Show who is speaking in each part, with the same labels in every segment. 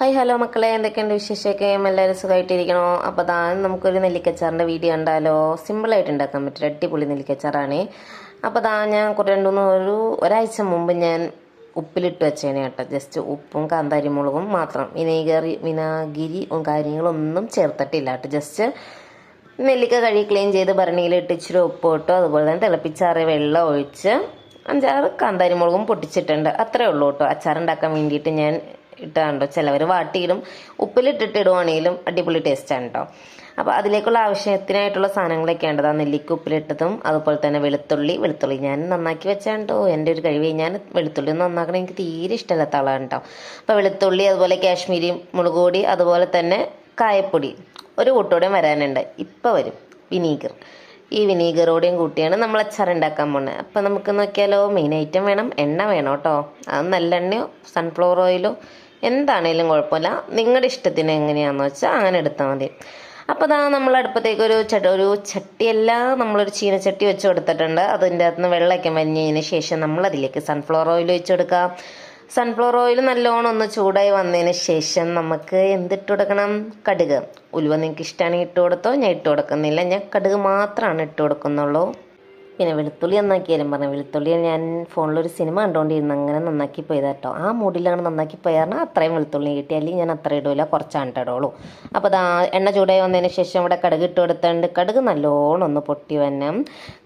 Speaker 1: Hi hello മക്കളെ. എന്തൊക്കെയുണ്ട് വിശേഷമൊക്കെ? എല്ലാവരും സുഖമായിട്ടിരിക്കണോ? അപ്പോൾ താൻ നമുക്കൊരു നെല്ലിക്കച്ചാറിന്റെ വീഡിയോ ഉണ്ടാലോ സിമ്പിളായിട്ട് ഉണ്ടാക്കാൻ പറ്റും അടിപൊളി നെല്ലിക്കച്ചാറാണ്. അപ്പോൾ താ ഞാൻ കുറേ രണ്ട് മൂന്ന് ഒരു ഒരാഴ്ച മുമ്പ് ഞാൻ ഉപ്പിലിട്ട് വെച്ചേനെ കേട്ടോ. ജസ്റ്റ് ഉപ്പും കാന്താരിമുളകും മാത്രം. വിനേഗറി വിനാഗിരി കാര്യങ്ങളൊന്നും ചേർത്തിട്ടില്ല കേട്ടോ. ജസ്റ്റ് നെല്ലിക്ക കഴുകി ക്ലീൻ ചെയ്ത് ഭരണിയിലിട്ട് ഇച്ചിരി ഉപ്പ് ഇട്ടു. അതുപോലെ തന്നെ തിളപ്പിച്ചാറിയ വെള്ളം ഒഴിച്ച് അഞ്ചാറ് കാന്താരിമുളകും പൊട്ടിച്ചിട്ടുണ്ട്. അത്രേ ഉള്ളൂ കേട്ടോ. അച്ചാറുണ്ടാക്കാൻ വേണ്ടിയിട്ട് ഞാൻ ഇട്ടാണ്ടോ? ചിലവർ വാട്ടിയിടും. ഉപ്പിലിട്ടിട്ട് ഇടുവാണെങ്കിലും അടിപൊളി ടേസ്റ്റാണ് കേട്ടോ അപ്പോൾ അതിലേക്കുള്ള ആവശ്യത്തിനായിട്ടുള്ള സാധനങ്ങളൊക്കെ ഉണ്ട്. ആ നെല്ലിക്ക ഉപ്പിലിട്ടതും അതുപോലെ തന്നെ വെളുത്തുള്ളി. വെളുത്തുള്ളി ഞാൻ നന്നാക്കി വെച്ചാണ്ടോ എന്റെ ഒരു കഴിവ്. ഞാൻ വെളുത്തുള്ളി നന്നാക്കണം എനിക്ക് തീരെ ഇഷ്ടമില്ലാത്ത ആളാണ് കേട്ടോ അപ്പോൾ വെളുത്തുള്ളി അതുപോലെ കാശ്മീരി മുളക് പൊടി അതുപോലെ തന്നെ കായപ്പൊടി ഒരു കൂട്ടോടെയും വരാനുണ്ട്. ഇപ്പോൾ വരും. വിനീഗർ. ഈ വിനീഗറോടെയും കൂട്ടിയാണ് നമ്മൾ അച്ചാർ ഉണ്ടാക്കാൻ പോകുന്നത് അപ്പം നമുക്ക് നോക്കിയാലോ മെയിൻ ഐറ്റം വേണം. എണ്ണ വേണം കേട്ടോ അത് നല്ലെണ്ണയോ സൺഫ്ലവർ ഓയിലോ എന്താണേലും കുഴപ്പമില്ല. നിങ്ങളുടെ ഇഷ്ടത്തിന് എങ്ങനെയാണെന്ന് വെച്ചാൽ അങ്ങനെ എടുത്താൽ മതി. അപ്പോൾ അതാ നമ്മൾ അടുപ്പത്തേക്ക് ഒരു ചട്ട ഒരു ചട്ടിയല്ല നമ്മളൊരു ചീനച്ചട്ടി വെച്ച് കൊടുത്തിട്ടുണ്ട്. അതിന്റെ അകത്ത് നിന്ന് വെള്ളമൊക്കെ വഞ്ഞതിന് ശേഷം നമ്മൾ അതിലേക്ക് സൺഫ്ലവർ ഓയിൽ വെച്ച് കൊടുക്കാം. സൺഫ്ലവർ ഓയിൽ നല്ലോണം ഒന്ന് ചൂടായി വന്നതിന് ശേഷം നമുക്ക് എന്തിട്ട് കൊടുക്കണം? കടുക്. ഉലുവ നിങ്ങൾക്ക് ഇഷ്ടമാണെങ്കിൽ ഇട്ട് കൊടുത്തോ? ഞാൻ ഇട്ട് കൊടുക്കുന്നില്ല. ഞാൻ കടുക് മാത്രമാണ് ഇട്ട് കൊടുക്കുന്നുള്ളൂ. പിന്നെ വെളുത്തുള്ളി നന്നാക്കിയാലും പറഞ്ഞു വെളുത്തുള്ളി ഞാൻ ഫോണിലൊരു സിനിമ കണ്ടുകൊണ്ടിരുന്നു അങ്ങനെ നന്നാക്കി പോയത് കേട്ടോ ആ മൂഡിലാണ് നന്നാക്കി പോയാൽ അത്രയും വെളുത്തുള്ളി കിട്ടി. അല്ലെങ്കിൽ ഞാൻ അത്ര ഇടൂല കുറച്ചാണ് അപ്പോൾ അതാ എണ്ണ ചൂടായി വന്നതിന് ശേഷം ഇവിടെ കടുക് ഇട്ട് കൊടുത്തുണ്ട് കടുക് നല്ലോണം ഒന്ന് പൊട്ടി വന്നെ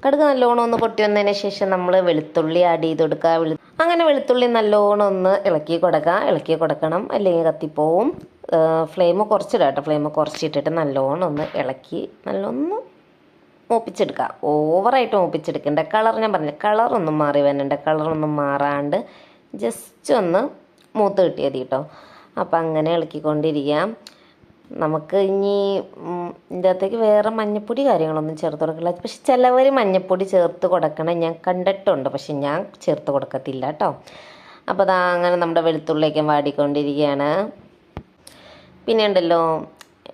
Speaker 1: കടുക് നല്ലോണം ഒന്ന് പൊട്ടി വന്നതിന് ശേഷം നമ്മൾ വെളുത്തുള്ളി ആഡ് ചെയ്ത് കൊടുക്കുക. വെളു അങ്ങനെ വെളുത്തുള്ളി നല്ലോണം ഒന്ന് ഇളക്കി കൊടുക്കുക. ഇളക്കി കൊടുക്കണം. അല്ലെങ്കിൽ കത്തിപ്പോവും. ഫ്ലെയിം കുറച്ചിടാം കേട്ടോ ഫ്ലെയിം കുറച്ചിട്ടിട്ട് നല്ലോണം ഒന്ന് ഇളക്കി നല്ലൊന്ന് മൂപ്പിച്ചെടുക്കുക ഓവറായിട്ട് മൂപ്പിച്ചെടുക്കേണ്ട കളർ ഞാൻ പറഞ്ഞില്ല? കളറൊന്നും മാറി വരണ്ട. കളറൊന്നും മാറാണ്ട് ജസ്റ്റ് ഒന്ന് മൂത്ത് കിട്ടിയത് കേട്ടോ അപ്പം അങ്ങനെ ഇളക്കിക്കൊണ്ടിരിക്കാം നമുക്ക് ഇനി ഇതിന്റെ അകത്തേക്ക് വേറെ മഞ്ഞപ്പൊടി കാര്യങ്ങളൊന്നും ചേർത്ത് കൊടുക്കില്ല പക്ഷെ ചിലവർ മഞ്ഞപ്പൊടി ചേർത്ത് കൊടുക്കണം ഞാൻ കണ്ടിട്ടുണ്ട്. പക്ഷെ ഞാൻ ചേർത്ത് കൊടുക്കത്തില്ല കേട്ടോ അപ്പോൾ അതാ അങ്ങനെ നമ്മുടെ വെളുത്തുള്ളിലേക്കും വാടിക്കൊണ്ടിരിക്കുകയാണ്. പിന്നെ ഉണ്ടല്ലോ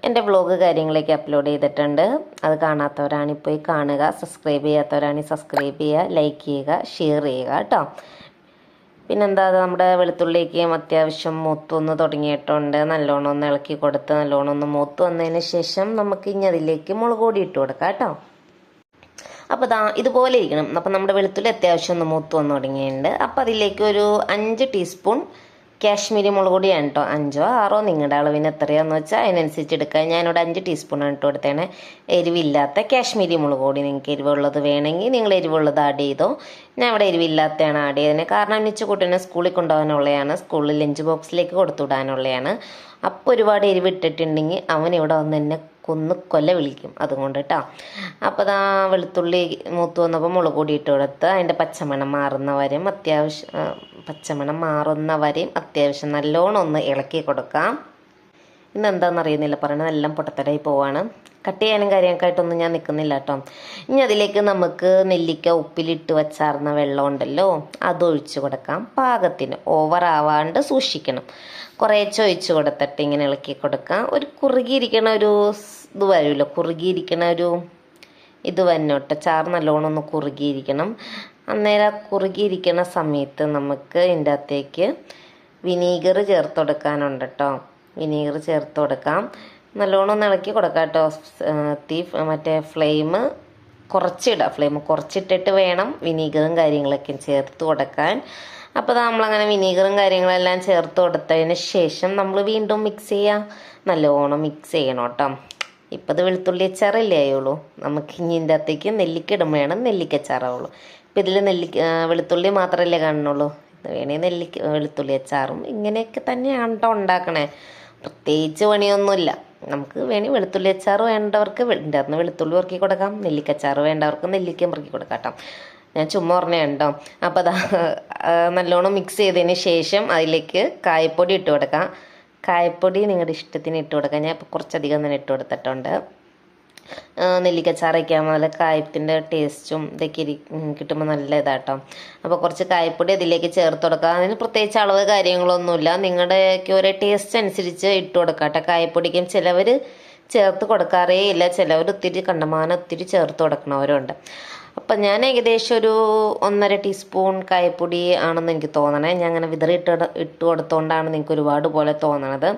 Speaker 1: എന്റെ വ്ളോഗ് കാര്യങ്ങളൊക്കെ അപ്ലോഡ് ചെയ്തിട്ടുണ്ട്. അത് കാണാത്തവരാണെങ്കിൽ പോയി കാണുക. സബ്സ്ക്രൈബ് ചെയ്യാത്തവരാണ് സബ്സ്ക്രൈബ് ചെയ്യുക. ലൈക്ക് ചെയ്യുക. ഷെയർ ചെയ്യുക കേട്ടോ. പിന്നെന്താ നമ്മുടെ വെളുത്തുള്ളിയൊക്കെയും അത്യാവശ്യം മൂത്ത് വന്ന് തുടങ്ങിയിട്ടുണ്ട്. നല്ലോണം ഒന്ന് ഇളക്കി കൊടുത്ത് നല്ലോണം ഒന്ന് മൂത്ത് വന്നതിന് ശേഷം നമുക്ക് ഇനി അതിലേക്ക് മുളക് പൊടി ഇട്ട് കൊടുക്കാം കേട്ടോ. അപ്പോൾ ദാ ഇതുപോലെ ഇരിക്കണം. അപ്പം നമ്മുടെ വെളുത്തുള്ളി അത്യാവശ്യം ഒന്ന് മൂത്ത് വന്ന് തുടങ്ങിയിട്ടുണ്ട്. അപ്പോൾ അതിലേക്ക് ഒരു അഞ്ച് ടീസ്പൂൺ കാശ്മീരി മുളക് പൊടിയാണ് കേട്ടോ അഞ്ചോ ആറോ നിങ്ങളുടെ അളവിന് എത്രയാണെന്ന് വെച്ചാൽ അതിനനുസരിച്ച് എടുക്കുക ഞാനിവിടെ അഞ്ച് ടീസ്പൂണാണ് ഇട്ട് കൊടുത്തേനെ എരിവില്ലാത്ത കാശ്മീരി മുളക് പൊടി നിങ്ങൾക്ക് എരിവുള്ളത് വേണമെങ്കിൽ നിങ്ങൾ എരിവുള്ളത് ആഡ് ചെയ്തോ. ഞാൻ ഇവിടെ എരിവില്ലാത്തതാണ് ആഡ് ചെയ്തതിന് കാരണം അന്നിച്ച് കൂട്ടിനെ സ്കൂളിൽ കൊണ്ടുപോകാനുള്ളതാണ് സ്കൂളിൽ ലഞ്ച് ബോക്സിലേക്ക് കൊടുത്തു വിടാനുള്ളതാണ് അപ്പോൾ ഒരുപാട് എരിവ് ഇട്ടിട്ടുണ്ടെങ്കിൽ അവൻ ഇവിടെ വന്ന് എന്നെ കൊന്ന് കൊല്ല വിളിക്കും അതുകൊണ്ട് കേട്ടോ അപ്പോൾ അതാ വെളുത്തുള്ളി മൂത്ത് വന്നപ്പോൾ മുളക് പൊടി ഇട്ട് കൊടുത്ത് അതിന്റെ പച്ചമണം മാറുന്നവരെയും അത്യാവശ്യം പച്ചമണം മാറുന്നവരെയും അത്യാവശ്യം നല്ലോണം ഒന്ന് ഇളക്കി കൊടുക്കാം. ഇന്ന് എന്താണെന്ന് അറിയുന്നില്ല പറയണത് എല്ലാം പൊട്ടത്തരായി പോവാണ്. കട്ട് ചെയ്യാനും കാര്യങ്ങൾക്കായിട്ടൊന്നും ഞാൻ നിൽക്കുന്നില്ല കേട്ടോ. ഇനി അതിലേക്ക് നമുക്ക് നെല്ലിക്ക ഉപ്പിലിട്ട് വെച്ചാർന്ന വെള്ളം ഉണ്ടല്ലോ അതൊഴിച്ചു കൊടുക്കാം. പാകത്തിന് ഓവർ ആവാണ്ട് സൂക്ഷിക്കണം. കുറേശ്ശെ ഒഴിച്ച് കൊടുത്തിട്ട് ഇങ്ങനെ ഇളക്കി കൊടുക്കാം. ഒരു കുറുകിയിരിക്കണ ഒരു ഇത് വരുമല്ലോ കുറുകിയിരിക്കണ ഒരു ഇത് വന്നോട്ടെ ചാറ് നല്ലോണം ഒന്ന് കുറുകിയിരിക്കണം. അന്നേരം കുറുകിയിരിക്കണ സമയത്ത് നമുക്ക് ഇതിന്റെ അകത്തേക്ക് വിനീഗർ ചേർത്ത് കൊടുക്കാനുണ്ട് കേട്ടോ. വിനീഗർ ചേർത്ത് കൊടുക്കാം. നല്ലോണം ഒന്ന് ഇളക്കി കൊടുക്കാം കേട്ടോ. തീ മറ്റേ ഫ്ലെയിം കുറച്ചിടുക ഫ്ലെയിം കുറച്ചിട്ടിട്ട് വേണം വിനീഗറും കാര്യങ്ങളൊക്കെ ചേർത്ത് കൊടുക്കാൻ. അപ്പോൾ നമ്മളങ്ങനെ വിനീഗറും കാര്യങ്ങളെല്ലാം ചേർത്ത് കൊടുത്തതിന് ശേഷം നമ്മൾ വീണ്ടും മിക്സ് ചെയ്യുക നല്ലോണം മിക്സ് ചെയ്യണം കേട്ടോ. ഇപ്പം അത് വെളുത്തുള്ളി അച്ചാറല്ലേ ആയുള്ളൂ. നമുക്ക് ഇനി ഇതിന്റെ അകത്തേക്ക് നെല്ലിക്ക ഇടുമ്പോഴാണ് നെല്ലിക്ക അച്ചാറാവുള്ളൂ. ഇപ്പം ഇതിൽ നെല്ലിക്ക വെളുത്തുള്ളി മാത്രമല്ലേ കാണുന്നുള്ളൂ. വേണേ നെല്ലിക്ക വെളുത്തുള്ളി അച്ചാറും ഇങ്ങനെയൊക്കെ തന്നെയാണ് കേട്ടോ ഉണ്ടാക്കണേ. പ്രത്യേകിച്ച് പണിയൊന്നുമില്ല. നമുക്ക് വേണി വെളുത്തുള്ളി അച്ചാർ വേണ്ടവർക്ക് ഉണ്ടായിരുന്നു വെളുത്തുള്ളി ഉറക്കി കൊടുക്കാം നെല്ലിക്കച്ചാർ വേണ്ടവർക്ക് നെല്ലിക്ക ഉറക്കി കൊടുക്കാം ഞാൻ ചുമ്മാ പറഞ്ഞുണ്ടോ അപ്പോൾ അതാ നല്ലോണം മിക്സ് ചെയ്തതിന് ശേഷം അതിലേക്ക് കായപ്പൊടി ഇട്ട് കൊടുക്കാം. കായപ്പൊടി നിങ്ങളുടെ ഇഷ്ടത്തിന് ഇട്ട് കൊടുക്കാം. ഞാൻ ഇപ്പോൾ കുറച്ചധികം തന്നെ ഇട്ട് കൊടുത്തിട്ടുണ്ട്. നെല്ലിക്കച്ചാറൊക്കെ വയ്ക്കാൻ കായത്തിന്റെ ടേസ്റ്റും ഇതൊക്കെ ഇരി കിട്ടുമ്പോൾ നല്ല ഇതാട്ടോ. അപ്പോൾ കുറച്ച് കായപ്പൊടി അതിലേക്ക് ചേർത്ത് കൊടുക്കുക അതിന് പ്രത്യേകിച്ച് അളവ് കാര്യങ്ങളൊന്നുമില്ല. നിങ്ങളുടെയൊക്കെ ഓരോ ടേസ്റ്റ് അനുസരിച്ച് ഇട്ട് കൊടുക്കുക കേട്ടോ. കായപ്പൊടിക്കും ചിലവർ ചേർത്ത് കൊടുക്കാറേ ഇല്ല ചിലവർ ഒത്തിരി കണ്ടമാനം ഒത്തിരി ചേർത്ത് കൊടുക്കണവരുണ്ട്. അപ്പം ഞാൻ ഏകദേശം ഒരു ഒന്നര ടീസ്പൂൺ കായപ്പൊടി ആണെന്ന് എനിക്ക് തോന്നണേ. ഞാൻ അങ്ങനെ വിതറി ഇട്ട് ഇട്ട് കൊടുത്തോണ്ടാണ് നിങ്ങൾക്ക് ഒരുപാട് പോലെ തോന്നണത്.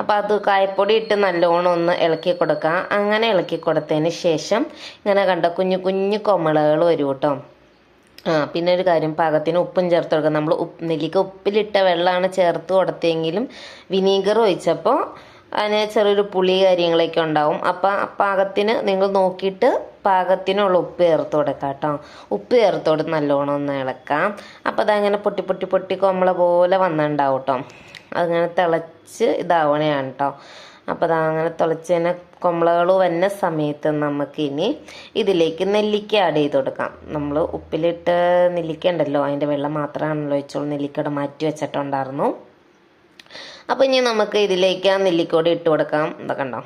Speaker 1: അപ്പോൾ അത് കായപ്പൊടി ഇട്ട് നല്ലോണം ഒന്ന് ഇളക്കി കൊടുക്കാം. അങ്ങനെ ഇളക്കി കൊടുത്തതിന് ശേഷം ഇങ്ങനെ കണ്ട കുഞ്ഞു കുഞ്ഞു കൊമളകൾ വരും കേട്ടോ ആ പിന്നെ ഒരു കാര്യം പാകത്തിന് ഉപ്പും ചേർത്ത് കൊടുക്കുക നമ്മൾ ഉപ്പ് നെല്ലിക്ക ഉപ്പിലിട്ട വെള്ളമാണ് ചേർത്ത് കൊടുത്തെങ്കിലും വിനീഗർ ഒഴിച്ചപ്പോൾ അതിന് ചെറിയൊരു പുളി കാര്യങ്ങളൊക്കെ ഉണ്ടാവും. അപ്പം പാകത്തിന് നിങ്ങൾ നോക്കിയിട്ട് പാകത്തിനുള്ള ഉപ്പ് ചേർത്ത് കൊടുക്കാം കേട്ടോ. ഉപ്പ് ചേർത്ത് കൊടുത്ത് നല്ലോണം ഒന്ന് ഇളക്കാം. അപ്പോൾ അതങ്ങനെ പൊട്ടി പൊട്ടി പൊട്ടി കൊമ്മള പോലെ വന്നിട്ടുണ്ടാവും കേട്ടോ. അതങ്ങനെ തിളച്ച് ഇതാവണയാണ് കേട്ടോ. അപ്പോൾ അതങ്ങനെ തിളച്ചതിനെ കൊമ്പളകൾ വന്ന സമയത്ത് നമുക്കിനി ഇതിലേക്ക് നെല്ലിക്ക ആഡ് ചെയ്ത് കൊടുക്കാം. നമ്മൾ ഉപ്പിലിട്ട് നെല്ലിക്ക ഉണ്ടല്ലോ അതിന്റെ വെള്ളം മാത്രമാണല്ലോ ഒഴിച്ചോളൂ നെല്ലിക്കയുടെ മാറ്റി വെച്ചിട്ടുണ്ടായിരുന്നു. അപ്പോൾ ഇനി നമുക്ക് ഇതിലേക്ക് ആ നെല്ലിക്കോട് ഇട്ട് കൊടുക്കാം. കണ്ടോ?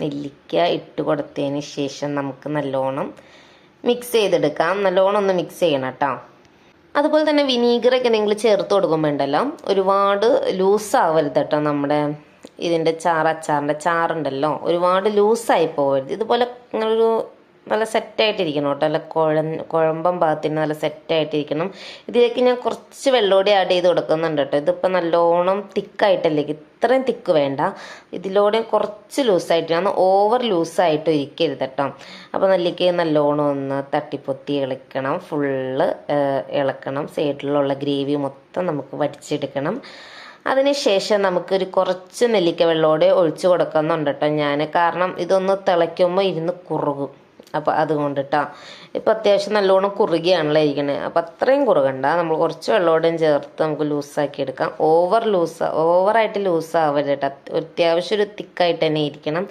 Speaker 1: നെല്ലിക്ക ഇട്ട് കൊടുത്തതിന് ശേഷം നമുക്ക് നല്ലോണം മിക്സ് ചെയ്തെടുക്കാം. നല്ലോണം ഒന്ന് മിക്സ് ചെയ്യണം കേട്ടോ. അതുപോലെ തന്നെ വിനീഗറൊക്കെ നിങ്ങൾ ചേർത്ത് കൊടുക്കുമ്പോൾ ഉണ്ടല്ലോ ഒരുപാട് ലൂസ് ആവരുത് കേട്ടോ നമ്മുടെ ഇതിന്റെ ചാറ് അച്ചാറിന്റെ ചാറുണ്ടല്ലോ. ഒരുപാട് ലൂസായി പോകരുത് ഇതുപോലെ ഇങ്ങനൊരു നല്ല സെറ്റായിട്ടിരിക്കണം കേട്ടോ. നല്ല കുഴ കുഴമ്പം ഭാഗത്തിന് നല്ല സെറ്റായിട്ടിരിക്കണം. ഇതിലേക്ക് ഞാൻ കുറച്ച് വെള്ളോടെ ആഡ് ചെയ്ത് കൊടുക്കുന്നുണ്ട് കേട്ടോ. ഇതിപ്പോൾ നല്ലോണം തിക്കായിട്ടല്ലേ? ഇത്രയും തിക്ക് വേണ്ട. ഇതിലൂടെ കുറച്ച് ലൂസായിട്ട് ഞാൻ ഓവർ ലൂസായിട്ട് ഇരിക്കരുത് കേട്ടോ. അപ്പോൾ നെല്ലിക്ക നല്ലോണം ഒന്ന് തട്ടിപ്പൊത്തി ഇളക്കണം. ഫുള്ള് ഇളക്കണം. സൈഡിലുള്ള ഗ്രേവി മൊത്തം നമുക്ക് വടിച്ചെടുക്കണം അതിനുശേഷം നമുക്കൊരു കുറച്ച് നെല്ലിക്ക വെള്ളോടെ ഒഴിച്ചു കൊടുക്കുന്നുണ്ട് കേട്ടോ ഞാൻ കാരണം ഇതൊന്ന് തിളയ്ക്കുമ്പോൾ ഇരുന്ന് കുറുകും. അപ്പോൾ അതുകൊണ്ട് കേട്ടോ ഇപ്പം അത്യാവശ്യം നല്ലോണം കുറുകിയാണല്ലോ ഇരിക്കണേ. അപ്പം അത്രയും കുറുകണ്ട. നമ്മൾ കുറച്ച് വെള്ളോടെയും ചേർത്ത് നമുക്ക് ലൂസാക്കി എടുക്കാം. ഓവർ ലൂസ് ഓവറായിട്ട് ലൂസ് ആവരുത് കേട്ടോ. അത്യാവശ്യം ഒരു തിക്കായിട്ട് തന്നെ ഇരിക്കണം.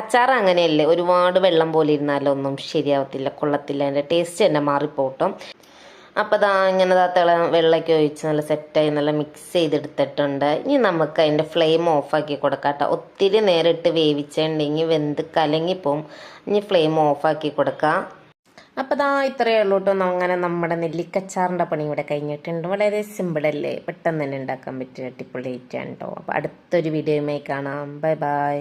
Speaker 1: അച്ചാർ അങ്ങനെയല്ലേ. ഒരുപാട് വെള്ളം പോലെ ഇരുന്നാലൊന്നും ശരിയാവത്തില്ല കൊള്ളത്തില്ല. അതിന്റെ ടേസ്റ്റ് തന്നെ മാറിപ്പോട്ടും. അപ്പോൾ ദാ ഇങ്ങനെ ദാ തിള വെള്ളമൊക്കെ ഒഴിച്ച് നല്ല സെറ്റായി നല്ല മിക്സ് ചെയ്തെടുത്തിട്ടുണ്ട്. ഇനി നമുക്ക് അതിന്റെ ഫ്ലെയിം ഓഫാക്കി കൊടുക്കാം കേട്ടോ. ഒത്തിരി നേരം ഇട്ട് വേവിച്ചിട്ടുണ്ടെങ്കിൽ വെന്ത് കലങ്ങിപ്പോവും. ഇനി ഫ്ലെയിം ഓഫാക്കി കൊടുക്കാം. അപ്പോൾ ദാ ഇത്രയേ ഉള്ളൂ കേട്ടോ. അങ്ങനെ നമ്മുടെ നെല്ലിക്കച്ചാറിന്റെ പണി ഇവിടെ കഴിഞ്ഞിട്ടുണ്ട്. വളരെ സിമ്പിളല്ലേ പെട്ടെന്ന് തന്നെ ഉണ്ടാക്കാൻ പറ്റിയ അടിപൊളിയായിട്ടാണ് കേട്ടോ. അപ്പോൾ അടുത്തൊരു വീഡിയോയുമായി കാണാം. Bye bye